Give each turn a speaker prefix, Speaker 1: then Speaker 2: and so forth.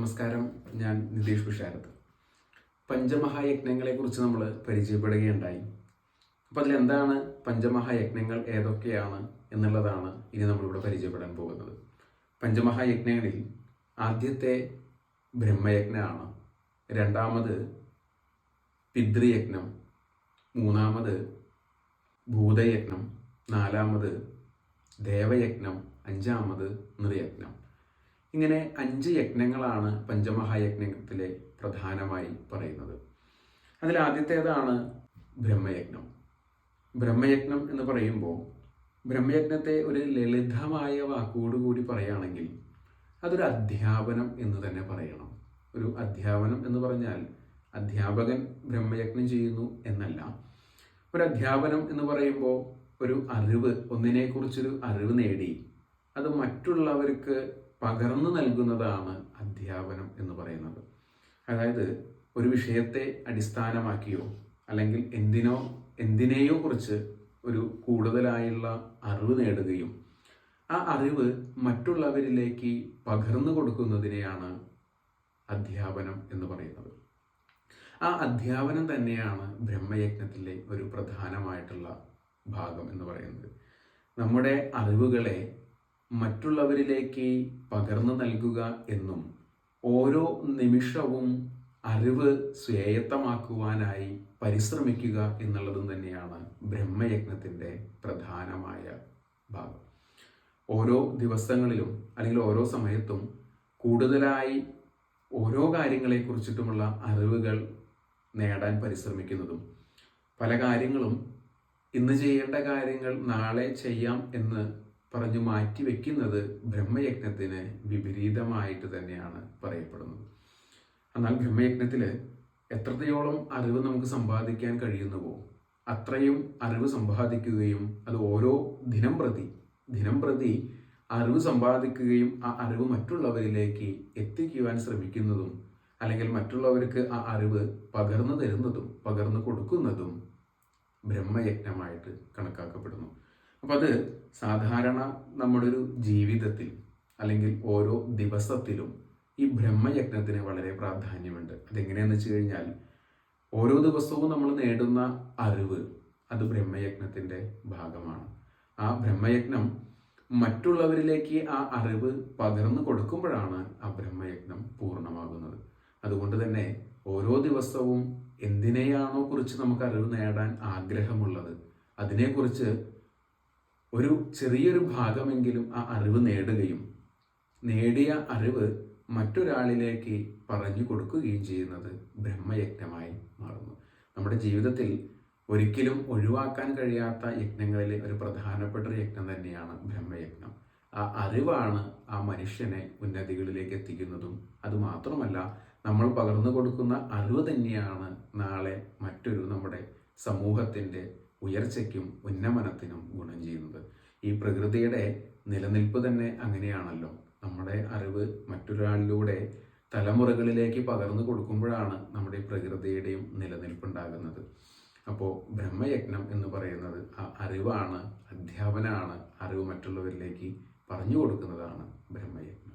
Speaker 1: നമസ്കാരം ഞാൻ നിതീഷ് വിഷാരത് പഞ്ചമഹായജ്ഞങ്ങളെ കുറിച്ച് നമ്മൾ പരിചയപ്പെടുകയുണ്ടായി. അപ്പോൾ അതിലെന്താണ് പഞ്ചമഹായജ്ഞങ്ങൾ ഏതൊക്കെയാണ് എന്നുള്ളതാണ് ഇനി നമ്മളിവിടെ പരിചയപ്പെടാൻ പോകുന്നത്. പഞ്ചമഹായജ്ഞങ്ങളിൽ ആദ്യത്തെ ബ്രഹ്മയജ്ഞമാണ് രണ്ടാമത് പിതൃയജ്ഞം മൂന്നാമത് ഭൂതയജ്ഞം നാലാമത് ദേവയജ്ഞം അഞ്ചാമത് നൃയജ്ഞം. ഇങ്ങനെ അഞ്ച് യജ്ഞങ്ങളാണ് പഞ്ചമഹായജ്ഞത്തിലെ പ്രധാനമായി പറയുന്നത്. അതിൽ ആദ്യത്തേതാണ് ബ്രഹ്മയജ്ഞം. ബ്രഹ്മയജ്ഞം എന്ന് പറയുമ്പോൾ ബ്രഹ്മയജ്ഞത്തെ ഒരു ലളിതമായ വാക്കോടുകൂടി പറയുകയാണെങ്കിൽ അതൊരു അധ്യാപനം എന്ന് തന്നെ പറയണം. ഒരു അധ്യാപനം എന്ന് പറഞ്ഞാൽ അധ്യാപകൻ ബ്രഹ്മയജ്ഞം ചെയ്യുന്നു എന്നല്ല. ഒരു അധ്യാപനം എന്ന് പറയുമ്പോൾ ഒരു അറിവ് ഒന്നിനെക്കുറിച്ചൊരു അറിവ് നേടി. അത് മറ്റുള്ളവർക്ക് പകർന്നു നൽകുന്നതാണ് അധ്യാപനം എന്ന് പറയുന്നത്. അതായത് ഒരു വിഷയത്തെ അടിസ്ഥാനമാക്കിയോ അല്ലെങ്കിൽ എന്തിനോ എന്തിനെയോ കുറിച്ച് ഒരു കൂടുതലായുള്ള അറിവ് നേടുകയും ആ അറിവ് മറ്റുള്ളവരിലേക്ക് പകർന്നു കൊടുക്കുന്നതിനെയാണ് അധ്യാപനം എന്ന് പറയുന്നത്. ആ അധ്യാപനം തന്നെയാണ് ബ്രഹ്മയജ്ഞത്തിലെ ഒരു പ്രധാനമായിട്ടുള്ള ഭാഗം എന്ന് പറയുന്നത്. നമ്മുടെ അറിവുകളെ മറ്റുള്ളവരിലേക്ക് പകർന്നു നൽകുക എന്നും ഓരോ നിമിഷവും അറിവ് സ്വേയത്തമാക്കുവാനായി പരിശ്രമിക്കുക എന്നുള്ളതും തന്നെയാണ് ബ്രഹ്മയജ്ഞത്തിന്റെ പ്രധാനമായ ഭാഗം. ഓരോ ദിവസങ്ങളിലും അല്ലെങ്കിൽ ഓരോ സമയത്തും കൂടുതലായി ഓരോ കാര്യങ്ങളെക്കുറിച്ചിട്ടുമുള്ള അറിവുകൾ നേടാൻ പരിശ്രമിക്കുന്നതും പല കാര്യങ്ങളും ഇന്ന് ചെയ്യേണ്ട കാര്യങ്ങൾ നാളെ ചെയ്യാം എന്ന് പറഞ്ഞു മാറ്റി വെക്കുന്നത് ബ്രഹ്മയജ്ഞത്തിന് വിപരീതമായിട്ട് തന്നെയാണ് പറയപ്പെടുന്നത്. എന്നാൽ ബ്രഹ്മയജ്ഞത്തിൽ എത്രത്തോളം അറിവ് നമുക്ക് സമ്പാദിക്കാൻ കഴിയുന്നുവോ അത്രയും അറിവ് സമ്പാദിക്കുകയും അത് ഓരോ ദിനം പ്രതി ദിനം പ്രതി അറിവ് സമ്പാദിക്കുകയും ആ അറിവ് മറ്റുള്ളവരിലേക്ക് എത്തിക്കുവാൻ ശ്രമിക്കുന്നതും അല്ലെങ്കിൽ മറ്റുള്ളവർക്ക് ആ അറിവ് പകർന്നു തരുന്നതും പകർന്നു കൊടുക്കുന്നതും ബ്രഹ്മയജ്ഞമായിട്ട് കണക്കാക്കപ്പെടുന്നു. അപ്പം അത് സാധാരണ നമ്മുടെ ഒരു ജീവിതത്തിൽ അല്ലെങ്കിൽ ഓരോ ദിവസത്തിലും ഈ ബ്രഹ്മയജ്ഞത്തിന് വളരെ പ്രാധാന്യമുണ്ട്. അതെങ്ങനെയാണെന്ന് വെച്ച് കഴിഞ്ഞാൽ ഓരോ ദിവസവും നമ്മൾ നേടുന്ന അറിവ് അത് ബ്രഹ്മയജ്ഞത്തിന്റെ ഭാഗമാണ്. ആ ബ്രഹ്മയജ്ഞം മറ്റുള്ളവരിലേക്ക് ആ അറിവ് പകർന്നു കൊടുക്കുമ്പോഴാണ് ആ ബ്രഹ്മയജ്ഞം പൂർണമാകുന്നത്. അതുകൊണ്ട് തന്നെ ഓരോ ദിവസവും എന്തിനെയാണോ കുറിച്ച് നമുക്ക് അറിവ് നേടാൻ ആഗ്രഹമുള്ളത് അതിനെക്കുറിച്ച് ഒരു ചെറിയൊരു ഭാഗമെങ്കിലും ആ അറിവ് നേടുകയും നേടിയ അറിവ് മറ്റൊരാളിലേക്ക് പറഞ്ഞു കൊടുക്കുകയും ചെയ്യുന്നത് ബ്രഹ്മയജ്ഞമായി മാറുന്നു. നമ്മുടെ ജീവിതത്തിൽ ഒരിക്കലും ഒഴിവാക്കാൻ കഴിയാത്ത യജ്ഞങ്ങളിലെ ഒരു പ്രധാനപ്പെട്ട ഒരു യജ്ഞം തന്നെയാണ് ബ്രഹ്മയജ്ഞം. ആ അറിവാണ് ആ മനുഷ്യനെ ഉന്നതികളിലേക്ക് എത്തിക്കുന്നതും. അതുമാത്രമല്ല നമ്മൾ പകർന്നു കൊടുക്കുന്ന അറിവ് തന്നെയാണ് നാളെ മറ്റൊരു നമ്മുടെ സമൂഹത്തിന്റെ ഉയർച്ചയ്ക്കും ഉന്നമനത്തിനും ഗുണം ചെയ്യുന്നത്. ഈ പ്രകൃതിയുടെ നിലനിൽപ്പ് തന്നെ അങ്ങനെയാണല്ലോ. നമ്മുടെ അറിവ് മറ്റൊരാളിലൂടെ തലമുറകളിലേക്ക് പകർന്നു കൊടുക്കുമ്പോഴാണ് നമ്മുടെ പ്രകൃതിയുടെയും നിലനിൽപ്പുണ്ടാകുന്നത്. അപ്പോൾ ബ്രഹ്മയജ്ഞം എന്ന് പറയുന്നത് ആ അറിവാണ് അധ്യാപനമാണ് അറിവ് മറ്റുള്ളവരിലേക്ക് പറഞ്ഞു കൊടുക്കുന്നതാണ് ബ്രഹ്മയജ്ഞം.